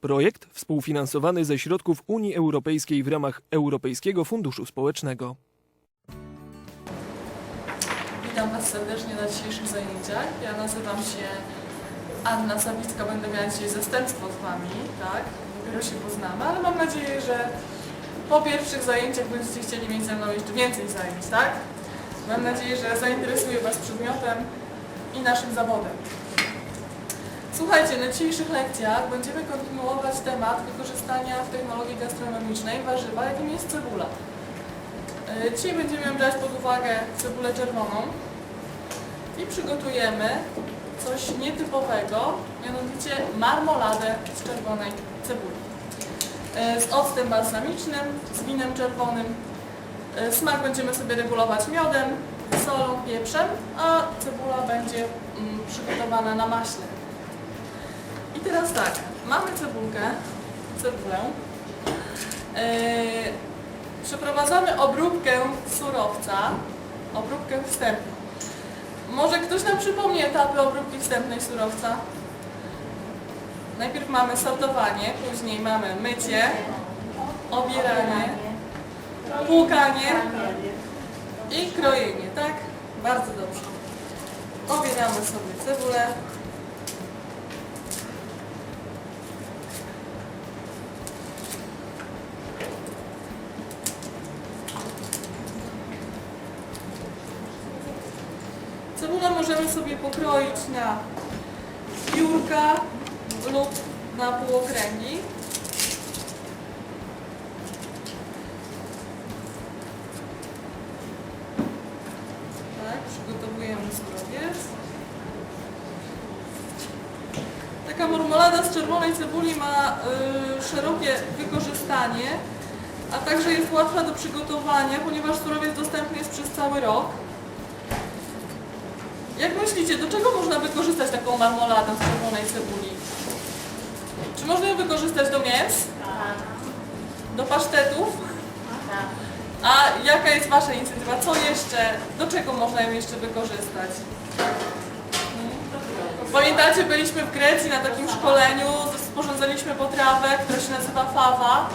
Projekt współfinansowany ze środków Unii Europejskiej w ramach Europejskiego Funduszu Społecznego. Witam Was serdecznie na dzisiejszych zajęciach. Ja nazywam się Anna Sawicka, będę miała dzisiaj zastępstwo z Wami, tak? Dopiero się poznamy, ale mam nadzieję, że po pierwszych zajęciach będziecie chcieli mieć ze mną jeszcze więcej zajęć, tak? Mam nadzieję, że zainteresuje Was przedmiotem i naszym zawodem. Słuchajcie, na dzisiejszych lekcjach będziemy kontynuować temat wykorzystania w technologii gastronomicznej warzywa, jakim jest cebula. E, Dzisiaj będziemy brać pod uwagę cebulę czerwoną i przygotujemy coś nietypowego, mianowicie marmoladę z czerwonej cebuli. E, Z octem balsamicznym, z winem czerwonym. E, Smak będziemy sobie regulować miodem, solą, pieprzem, a cebula będzie mm, przygotowana na maśle. I teraz tak, mamy cebulkę, cebulę. Yy, przeprowadzamy obróbkę surowca, obróbkę wstępną. Może ktoś nam przypomni etapy obróbki wstępnej surowca? Najpierw mamy sortowanie, później mamy mycie, obieranie, płukanie i krojenie, tak? Bardzo dobrze. Obieramy sobie cebulę. Cebulę możemy sobie pokroić na piórka lub na półokręgi. Tak, przygotowujemy surowiec. Taka marmolada z czerwonej cebuli ma y, szerokie wykorzystanie, a także jest łatwa do przygotowania, ponieważ surowiec dostępny jest przez cały rok. Jak myślicie, do czego można wykorzystać taką marmoladę z czerwonej cebuli? Czy można ją wykorzystać do mięs? Do pasztetów? A jaka jest Wasza inicjatywa? Co jeszcze, do czego można ją jeszcze wykorzystać? Pamiętacie, byliśmy w Grecji na takim szkoleniu, sporządzaliśmy potrawę, która się nazywa fawa.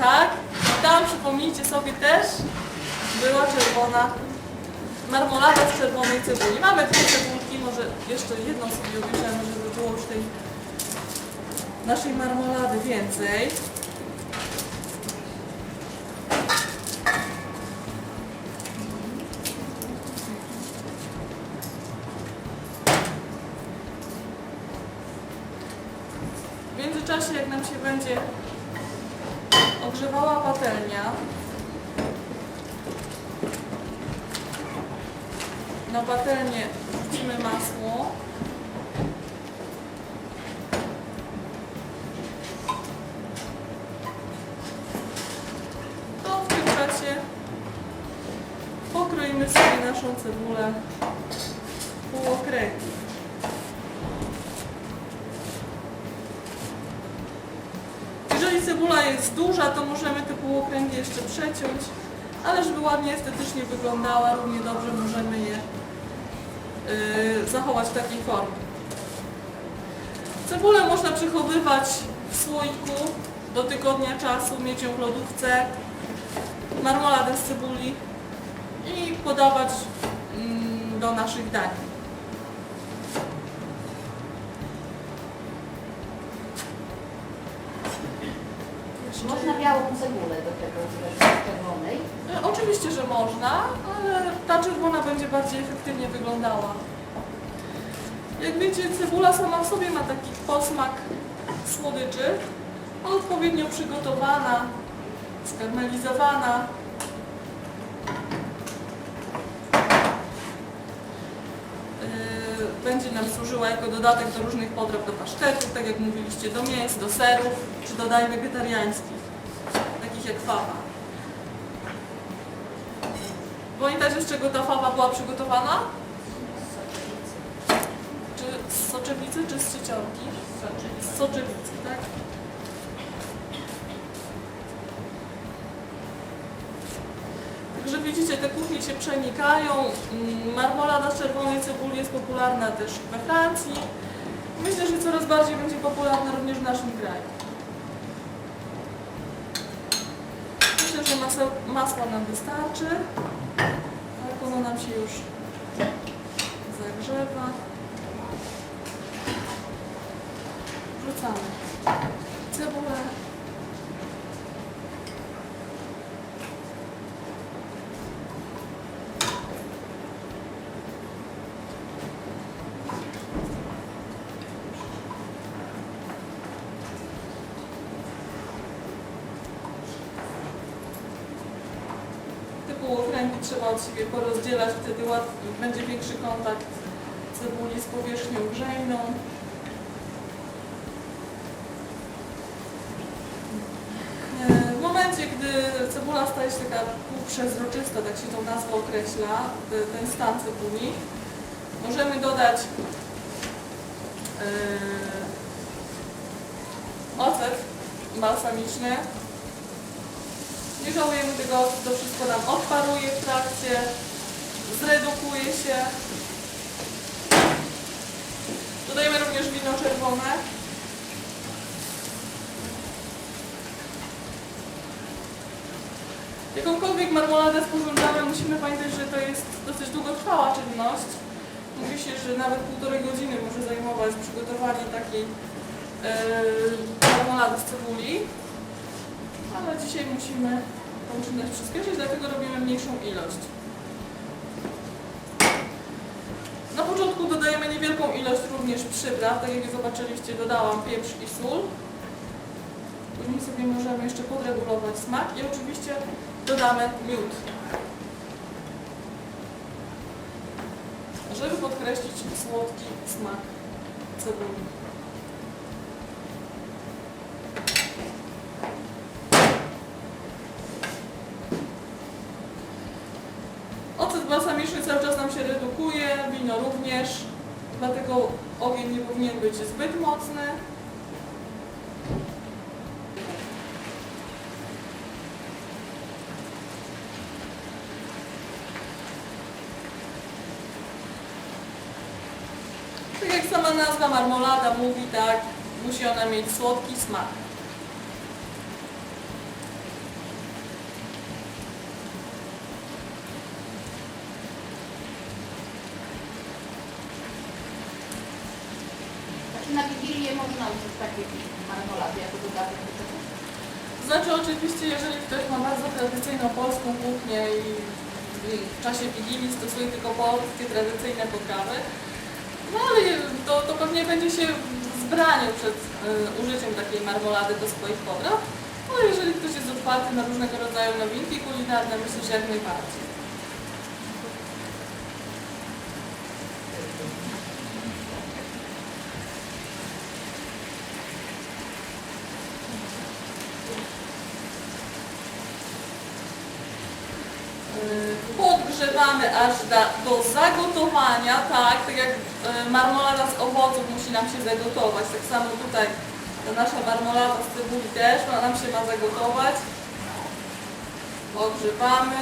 Tak? Tam, przypomnijcie sobie, też była czerwona marmolada z czerwonej cebuli. Mamy dwie cebulki, może jeszcze jedną sobie obierzemy, żeby było już tej naszej marmolady więcej. W międzyczasie, jak nam się będzie ogrzewała patelnia, na patelnię wrzucimy masło. To w tym czasie pokroimy sobie naszą cebulę półokręgi. Jeżeli cebula jest duża, to możemy te półokręgi jeszcze przeciąć, ale żeby ładnie estetycznie wyglądała, równie dobrze możemy je zachować w takiej formie. Cebulę można przechowywać w słoiku do tygodnia czasu, mieć ją w lodówce, marmoladę z cebuli i podawać mm, do naszych dań. Można białą cebulę do tego czerwonej. E, Oczywiście, że można, ale ta czerwona będzie bardziej efektywnie wyglądała. Jak wiecie, cebula sama w sobie ma taki posmak słodyczy, odpowiednio przygotowana, skarmelizowana. Będzie nam służyła jako dodatek do różnych potraw, do pasztetów, tak jak mówiliście, do mięs, do serów, czy do dań wegetariańskich, takich jak fawa. Pamiętacie, z czego ta fawa była przygotowana? Czy z soczewicy, czy z trzeciorki? Z soczewicy, tak? Widzicie, te kuchnie się przenikają. Marmolada z czerwonej cebuli jest popularna też we Francji. Myślę, że coraz bardziej będzie popularna również w naszym kraju. Myślę, że maseł, masła nam wystarczy. Tak, ono nam się już zagrzewa. Wrzucamy cebulę. Te półokręgi trzeba od siebie porozdzielać, wtedy łatwiej, będzie większy kontakt cebuli z powierzchnią grzejną. E, W momencie, gdy cebula staje się taka półprzezroczysta, tak się tą nazwę określa, te- ten stan cebuli, możemy dodać e, ocet balsamiczny. Nie żałujemy tego, to wszystko nam odparuje w trakcie, się. Dodajemy również wino czerwone. Jakąkolwiek marmoladę sporządzamy, musimy pamiętać, że to jest dosyć długotrwała czynność. Mówi się, że nawet półtorej godziny może zajmować przygotowanie takiej yy, marmolady z cebuli. Ale dzisiaj musimy tą czynność przyspieszyć, dlatego robimy mniejszą ilość. Na początku dodajemy niewielką ilość również przypraw, tak jak zobaczyliście dodałam pieprz i sól. Później sobie możemy jeszcze podregulować smak i oczywiście dodamy miód. Żeby podkreślić słodki smak cebuli. Ocet balsamiczny cały czas nam się redukuje, wino również, dlatego ogień nie powinien być zbyt mocny. Tak jak sama nazwa marmolada mówi, tak, musi ona mieć słodki smak. Na Wigilię można użyć takiej marmolady jako dodatek do tego. Znaczy oczywiście, jeżeli ktoś ma bardzo tradycyjną polską kuchnię i w czasie Wigilii stosuje tylko polskie tradycyjne potrawy, no ale to, to pewnie będzie się zbraniał przed y, użyciem takiej marmolady do swoich potraw, ale jeżeli ktoś jest otwarty na różnego rodzaju nowinki kulinarne, myślę, że jak najbardziej. Podgrzewamy aż da, do zagotowania, tak, tak jak y, marmolada z owoców musi nam się zagotować, tak samo tutaj ta nasza marmolada z cebuli też ma, nam się ma zagotować. Podgrzewamy.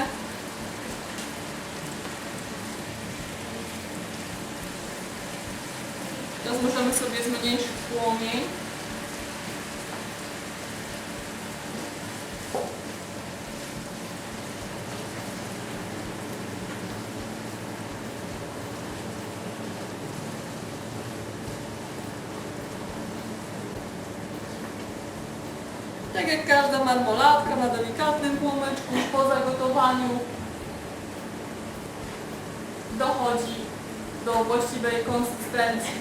Teraz możemy sobie zmniejszyć płomień. Tak jak każda marmoladka na delikatnym płomyczku po zagotowaniu dochodzi do właściwej konsystencji.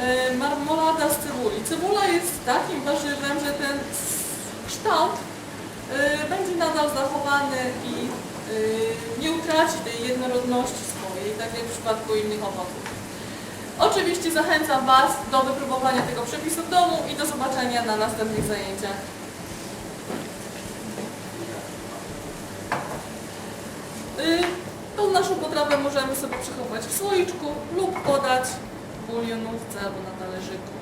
E, Marmolada z cebuli. Cebula jest takim warzywem, że ten kształt będzie nadal zachowany i y, nie utraci tej jednorodności swojej, tak jak w przypadku innych owoców. Oczywiście zachęcam Was do wypróbowania tego przepisu w domu i do zobaczenia na następnych zajęciach. Y, Tą naszą potrawę możemy sobie przechowywać w słoiczku lub podać w bulionówce albo na talerzyku.